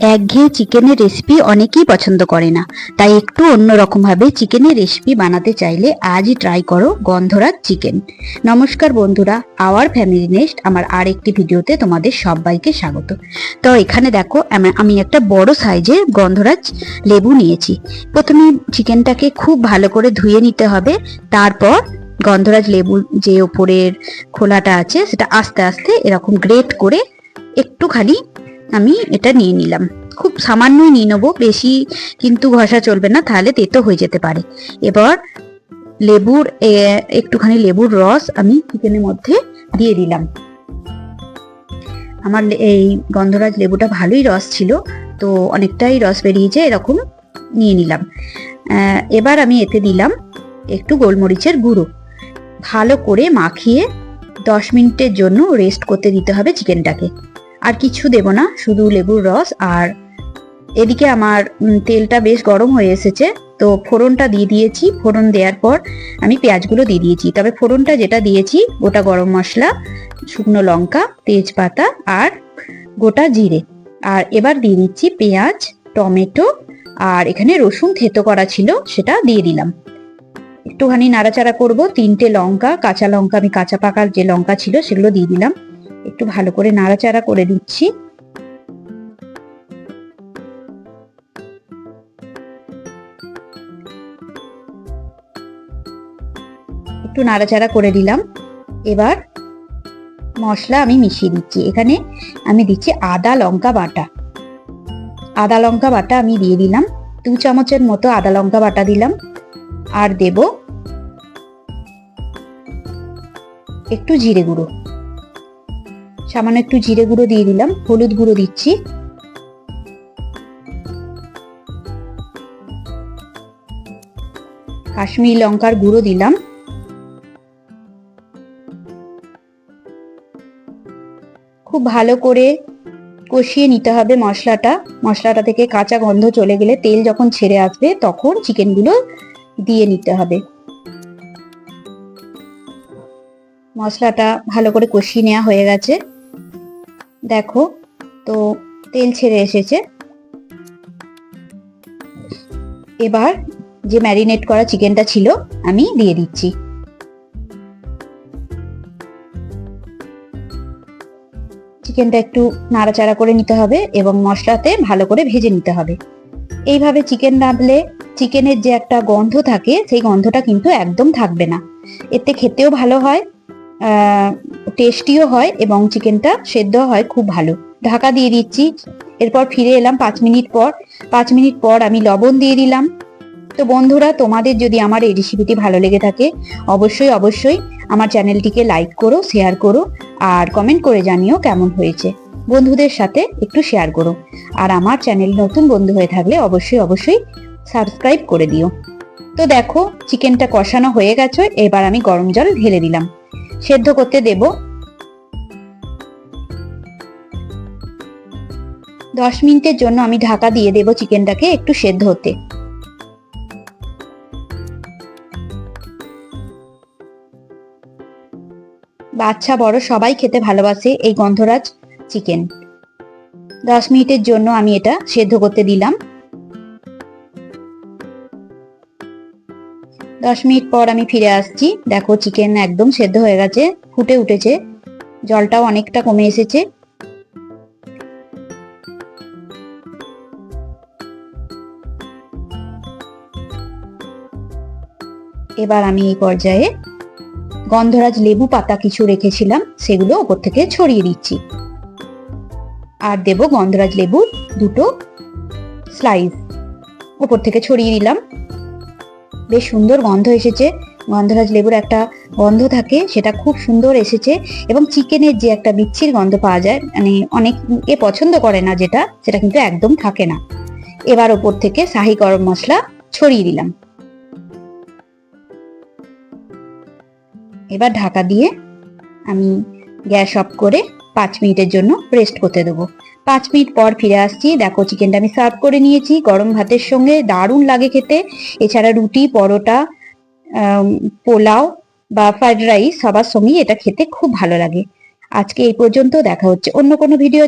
একঘেয়ে চিকেনের রেসিপি অনেকেই পছন্দ করে না। তাই একটু অন্যরকমভাবে চিকেনের রেসিপি বানাতে চাইলে আজই ট্রাই করো গন্ধরাজ চিকেন নমস্কার বন্ধুরা আওয়ার ফ্যামিলি নেস্ট আমার আর একটি ভিডিওতে তোমাদের সবাইকে স্বাগত। তো এখানে দেখো, আমি- একটা বড় সাইজের গন্ধরাজ লেবু নিয়েছি। প্রথমে চিকেনটাকে খুব ভালো করে ধুয়ে নিতে হবে। তারপর গন্ধরাজ লেবু যে ওপরের খোলাটা আছে, সেটা আস্তে আস্তে এরকম গ্রেট করে একটুখানি আমি এটা নিয়ে নিলাম। খুব সামান্যই নিয়ে নেব, বেশি কিন্তু ঘষা চলবে না, তাহলে তেতো হয়ে যেতে পারে। এবার লেবুর একটুখানি লেবুর রস আমি চিকেনের মধ্যে দিয়ে দিলাম। আমার এই গন্ধরাজ লেবুটা ভালোই রস ছিল, তো অনেকটাই রস বেরিয়েছে, এরকম নিয়ে নিলাম। এবার আমি এতে দিলাম একটু গোলমরিচের গুঁড়ো। ভালো করে মাখিয়ে দশ মিনিটের জন্য রেস্ট করতে দিতে হবে চিকেনটাকে। আর কিছু দেব না, শুধু লেবুর রস। আর এদিকে আমার তেলটা বেশ গরম হয়ে এসেছে, তো ফোড়নটা দিয়ে দিয়েছি। ফোড়ন দেওয়ার পর আমি পেঁয়াজগুলো দিয়ে দিয়েছি। তবে ফোড়নটা যেটা দিয়েছি, গোটা গরম মশলা, শুকনো লঙ্কা, তেজপাতা আর গোটা জিরে। আর এবার দিয়ে দিচ্ছি পেঁয়াজ, টমেটো আর এখানে রসুন থেতো করা ছিল, সেটা দিয়ে দিলাম। একটুখানি নাড়াচাড়া করব, তিনটে লঙ্কা, কাঁচা লঙ্কা, আমি কাঁচা পাকার যে লঙ্কা ছিল, সেগুলো দিয়ে দিলাম। একটু ভালো করে নাড়াচাড়া করে দিচ্ছি একটু নাড়াচাড়া করে দিলাম এবার মশলা আমি মিশিয়ে দিচ্ছি। এখানে আমি দিচ্ছি আদা লঙ্কা বাটা। আদা লঙ্কা বাটা আমি দিয়ে দিলাম। দু চামচের মতো আদা লঙ্কা বাটা দিলাম। আর দেব একটু জিরে গুঁড়ো। সামান্য একটু জিরে গুঁড়ো দিয়ে দিলাম, হলুদ গুঁড়ো দিচ্ছি। কাশ্মীরি লঙ্কার গুঁড়ো দিলাম। খুব ভালো করে কষিয়ে নিতে হবে মশলাটা। মশলাটা থেকে কাঁচা গন্ধ চলে গেলে তেল যখন ছেড়ে আসবে, তখন চিকেনগুলো দিয়ে নিতে হবে। মশলাটা ভালো করে কষিয়ে নেওয়া হয়ে গেছে। দেখো, তো তেল ছেড়ে এসেছে। এবার যে ম্যারিনেট করা চিকেনটা ছিল, আমি দিয়ে দিচ্ছি। চিকেনটা একটু নাড়াচাড়া করে নিতে হবে এবং মশলাতে ভালো করে ভেজে নিতে হবে। এইভাবে চিকেন রাঁধলে চিকেনের যে একটা গন্ধ থাকে, সেই গন্ধটা কিন্তু একদম থাকবে না। এতে খেতেও ভালো হয় টেস্টিও হয় এবং চিকেনটা সেদ্ধ হয় খুব ভালো। ঢাকা দিয়ে দিচ্ছি। এরপর ফিরে এলাম পাঁচ মিনিট পর। পাঁচ মিনিট পর আমি লবণ দিয়ে দিলাম। তো বন্ধুরা, তোমাদের যদি আমার এই রেসিপিটি ভালো লেগে থাকে, অবশ্যই অবশ্যই আমার চ্যানেলটিকে লাইক করো শেয়ার করো, আর কমেন্ট করে জানিও কেমন হয়েছে। বন্ধুদের সাথে একটু শেয়ার করো। আর আমার চ্যানেল নতুন বন্ধু হয়ে থাকলে অবশ্যই অবশ্যই সাবস্ক্রাইব করে দিও। তো দেখো চিকেনটা কষানো হয়ে গেছে। এবার আমি গরম জল ঢেলে দিলাম। সেদ্ধ করতে দেব। দশ মিনিটের জন্য আমি ঢাকা দিয়ে দেব চিকেনটাকে একটু সেদ্ধ হতে। বাচ্চা, বড় সবাই খেতে ভালোবাসে এই গন্ধরাজ চিকেন। দশ মিনিটের জন্য আমি এটা সেদ্ধ করতে দিলাম। দশ মিনিট পর আমি ফিরে আসছি। দেখো চিকেন একদম সেদ্ধ হয়ে গেছে, ফুটে উঠেছে। জলটাও অনেকটা কমে এসেছে। এবার আমি এই পর্যায়ে গন্ধরাজ লেবু পাতা কিছু রেখেছিলাম, সেগুলো ওপর থেকে ছড়িয়ে দিচ্ছি। আর দেব গন্ধরাজ লেবুর দুটো স্লাইস ওপর থেকে ছড়িয়ে দিলাম। বেশ সুন্দর গন্ধ এসেছে। গন্ধরাজ লেবুর একটা গন্ধ থাকে, সেটা খুব সুন্দর এসেছে এবং চিকেনের যে একটা বিচ্ছির গন্ধ পাওয়া যায় মানে অনেকে পছন্দ করে না যেটা, সেটা কিন্তু একদম থাকে না। এবার ওপর থেকে শাহি গরম মশলা ছড়িয়ে দিলাম। এবার ঢাকা দিয়ে আমি গ্যাস অফ করে পাঁচ মিনিটের জন্য রেস্ট করতে দেবো। পাঁচ মিনিট পর ফিরে আসছি। দেখো চিকেনটা আমি সার্ভ করে নিয়েছি। গরম ভাতের সঙ্গে দারুণ লাগে খেতে। এছাড়া রুটি, পরোটা পোলাও বা ফ্রাইড রাইস সবার সঙ্গেই এটা খেতে খুব ভালো লাগে। আজকে এই পর্যন্ত দেখা হচ্ছে অন্য কোনো ভিডিও